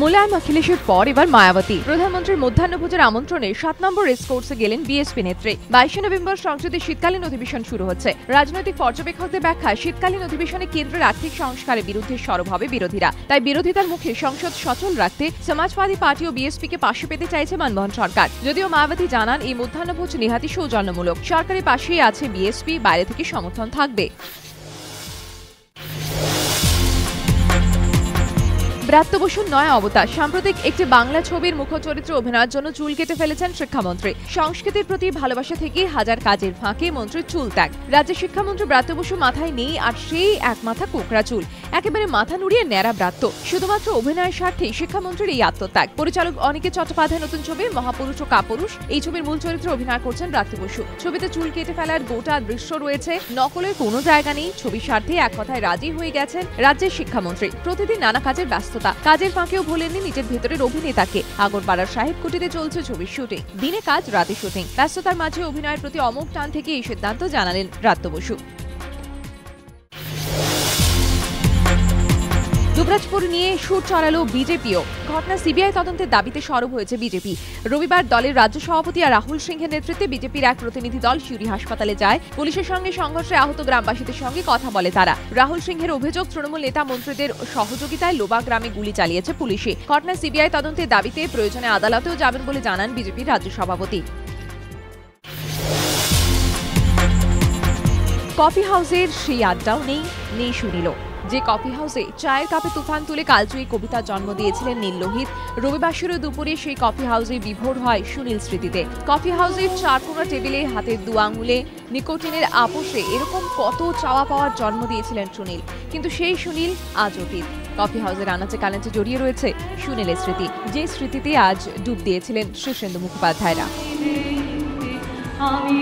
মুলায়ম অখিলেশের পর এবার মায়াবতী। প্রধানমন্ত্রীর মধ্যাহ্নভোজের আমন্ত্রণে সাত নম্বর রেস কোর্সে গেলেন বিএসপি নেত্রী। বাইশে নভেম্বর সংসদের শীতকালীন অধিবেশন শুরু হচ্ছে। রাজনৈতিক পর্যবেক্ষকদের ব্যাখ্যা শীতকালীন অধিবেশনে কেন্দ্রের আর্থিক সংস্কারের বিরুদ্ধে সরব হবে বিরোধীরা। তাই বিরোধিতার মুখে সংসদ সচল রাখতে সমাজবাদী পার্টি ও বিএসপিকে পাশে পেতে চাইছে মনমোহন সরকার। যদিও মায়াবতী জানান, এই মধ্যাহ্নভোজ নিহাতি সৌজন্যমূলক। সরকারের পাশেই আছে বিএসপি বাইরে থেকে সমর্থন থাকবে। ব্রাত্য বসুর নয় অবতার। সাম্প্রতিক একটি বাংলা ছবির মুখচরিত্রে অভিনয়ের জন্য চুল কেটে ফেলেছেন শিক্ষামন্ত্রী। সংস্কৃতির প্রতি ভালোবাসা থেকে হাজার কাজের ফাঁকে মন্ত্রীর চুল ত্যাগ। রাজ্যের শিক্ষামন্ত্রী ব্রাত্য বসু মাথায় নেই আর সেই এক মাথা কোকড়া চুল। একেবারে মাথা নুড়িয়ে ন্যাড়া ব্রাত্য। শুধুমাত্র অভিনয়ের স্বার্থে শিক্ষামন্ত্রীর এই আত্মত্যাগ। পরিচালক অনিকেত চট্টোপাধ্যায় নতুন ছবি মহাপুরুষ ও কাপুরুষ। এই ছবির মূল চরিত্রে অভিনয় করছেন ব্রাত্য বসু। ছবিতে চুল কেটে ফেলার গোটা দৃশ্য রয়েছে। নকলের কোনো জায়গা নেই। ছবির স্বার্থে এক কথায় রাজি হয়ে গেছেন রাজ্যের শিক্ষামন্ত্রী। প্রতিদিন নানা কাজের ব্যস্ততা কাজের ফাঁকেও ভোলেননি নিজের ভেতরের অভিনেতাকে। আগরপাড়ার সাহেব কুটিতে চলছে ছবির শুটিং। দিনে কাজ, রাতে শুটিং। ব্যস্ততার মাঝে অভিনয়ের প্রতি অমোক টান থেকে এই সিদ্ধান্ত জানালেন রাত্য বসু। দুবরাজপুর নিয়ে সুর চড়ালো বিজেপিও। ঘটনা সিবিআই তদন্তের দাবিতে সরব হয়েছে বিজেপি। রবিবার দলের রাজ্য সভাপতি আর রাহুল সিংহের নেতৃত্বে বিজেপির এক প্রতিনিধি দল সিউড়ি হাসপাতালে যায়। পুলিশের সঙ্গে সংঘর্ষে আহত গ্রামবাসীদের সঙ্গে কথা বলে তারা। রাহুল সিংহের অভিযোগ, তৃণমূল নেতা মন্ত্রীদের সহযোগিতায় লোবা গ্রামে গুলি চালিয়েছে পুলিশে। ঘটনা সিবিআই তদন্তের দাবিতে প্রয়োজনে আদালতেও যাবেন বলে জানান বিজেপির রাজ্য সভাপতি। কফি হাউসের সেই আড্ডাও নেই নেই সুনীল যে কফি হাউসে চায়ের কাপে তুফান তুলে কালজয়ী কবিতার জন্ম দিয়েছিলেন নীল লোহিত। রবিবাসেরও দুপুরে সেই কফি হাউসে বিভোর হয় সুনীল স্মৃতিতে। কফি হাউসের চারকোনা টেবিলে হাতের দু আঙুলে, নিকোটিনের আপোষে এরকম কত চাওয়া পাওয়ার জন্ম দিয়েছিলেন সুনীল। কিন্তু সেই সুনীল আজ অতীত। কফি হাউসের আনাচে কানাচে জড়িয়ে রয়েছে সুনীলের স্মৃতি। যে স্মৃতিতে আজ ডুব দিয়েছিলেন শীর্ষেন্দু মুখোপাধ্যায়রা। আমি